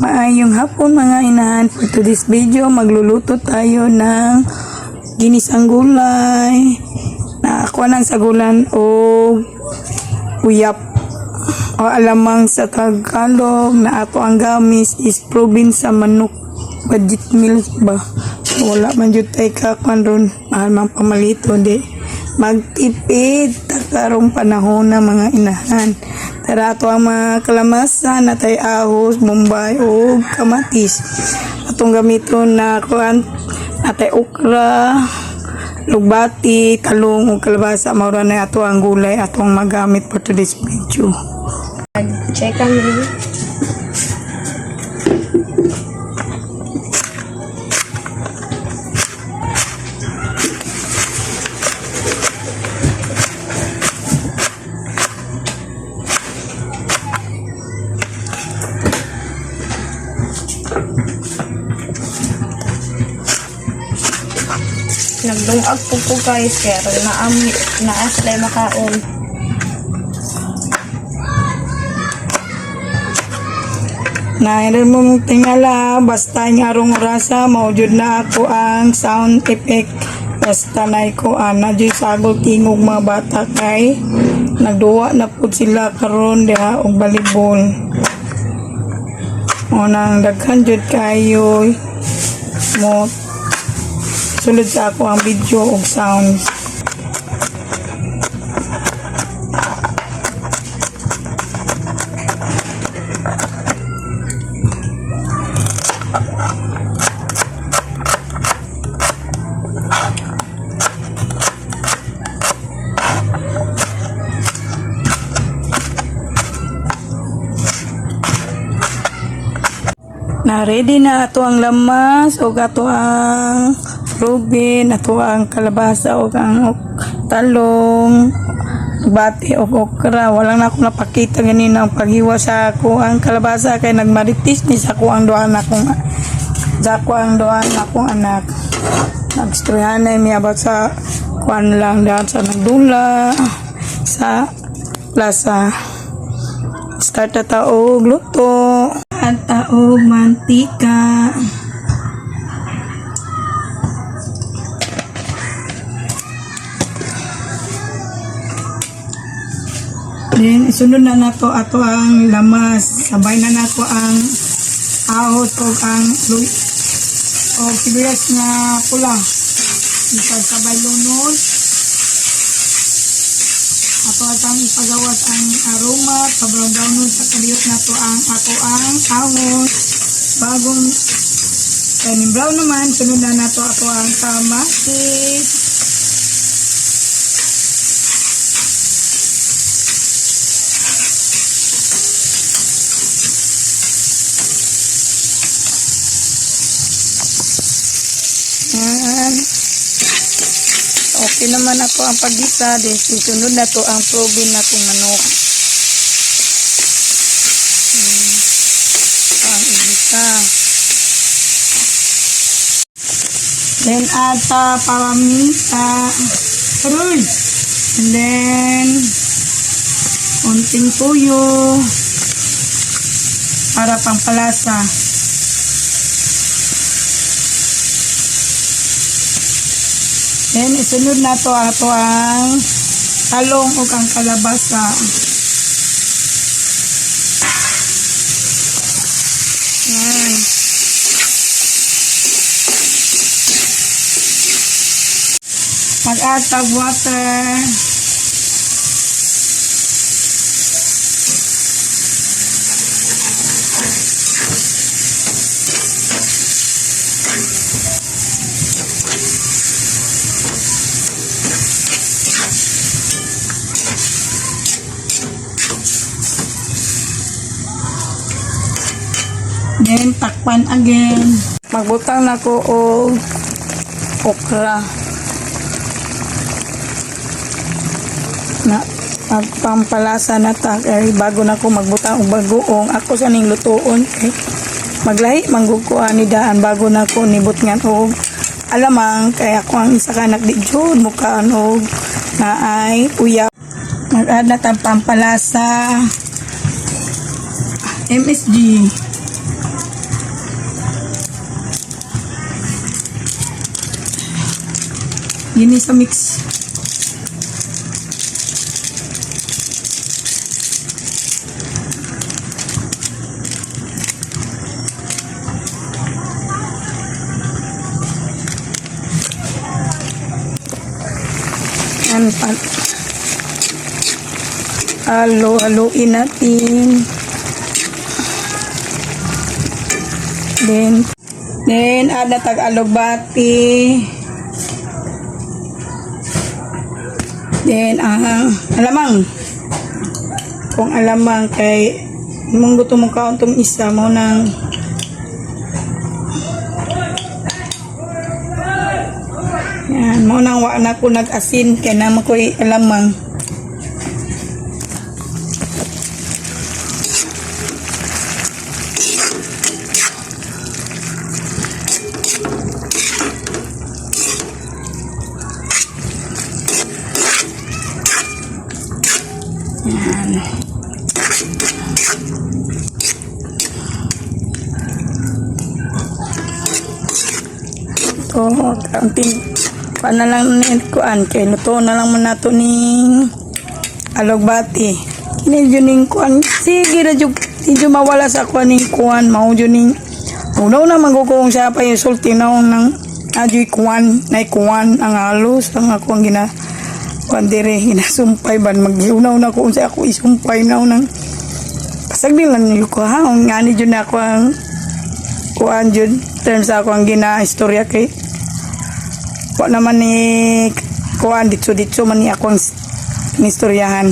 Maayong hapon mga inahan. For today's video, magluluto tayo ng ginisang gulay. Nakakuha ng sagulan o uyap. O alamang sa Tagalog na ato ang gamis is proven sa manok budget meals ba? Wala man jud tay kakuan ron. Mahal man pamalito di. Magtipid takarong panahon na mga inahan tara ato ang mga kalamasan na tay ahos bombay o kamatis atong gamiton na kuan na tay okra lugbati, talong ug kalabasa mao na ato ang gulay atong magamit for today's video. Check kami. Nagdungag po po guys, kaya rin naam, naaslay makaon. Nairan mo mong tingala, basta nga arong orasa, maujud na ako ang sound effect. Basta na ko ana dyan sagol tingog mga bata kay nagduwa na po sila karon diha og balibol. O nang daghan jud kayo mo sulod sa ako ang video og sound. na ready na ato ang lamas o ato ang rubin ato ang kalabasa o ang ok- talong bati o okra. Wala na ako napakita ganina ang paghiwa sa ako ang kalabasa kay nagmaritis ni sa ako ang doan akong sa ako ang doan akong anak. Nagstoryahan na mi sa kuan lang dahil sa nagdula sa plaza. Start na taog luto. At taog mantika Then, isunod na nato ato ang lamas. Sabay na nato ang ahot o ang o sibuyas na pula. Isang sabay lunod. Ato atang ipagawas ang aroma, pabrown-brown sa kaliyot na to ang ato ang ahos. Bagong kanin brown naman, sunod na nato ato ang kamatis. Okay naman ako ang paggisa. Then, susunod na to ang probe na itong manok. Hmm. Ang igisa. Then, ata paminta. Aroy! And then, unting tuyo. Para pampalasa. Then, isunod na to ato ang talong o ang kalabasa. Yan. Mag-add water. Then, takpan again. Magbutang na ko o okra. Na pagpampalasa na ta kay bago na ko magbutang og bagoong ako sa ning lutuon kay maglahi manggug ko ani daan bago na ko nibot nga og alamang kay ako ang isa ka di jud mukaan og naay uyap mag-add na pampalasa MSG Gini sa mix. Yan pa. Halo-haluin natin. Then, then add na Then, ang alamang. Kung alamang kay mong gusto mong kauntong isa mo nang Yan, mo nang wa na ko nag-asin kay naman ko'y alamang. Yan. Ito, kaunting pa na lang ni kuan kay luto na lang man nato ning alugbati. Kini jud ning kuan sige na jud jud mawala sa kuan ning kuan mao jud ning Unaw na magkukong siya pa yung sulti na nang ajoy kuan na kuan ang halos ang ako ang gina kuan dire ginasumpay ban. Maghiunaw na ko sa ako isumpay na nang pasag lang niyo ko ha? Ang ngani jud na ako ang kuan jud terms ako ang gina istorya kay wa naman ni kuan ditso ditso man ni ako ang istoryahan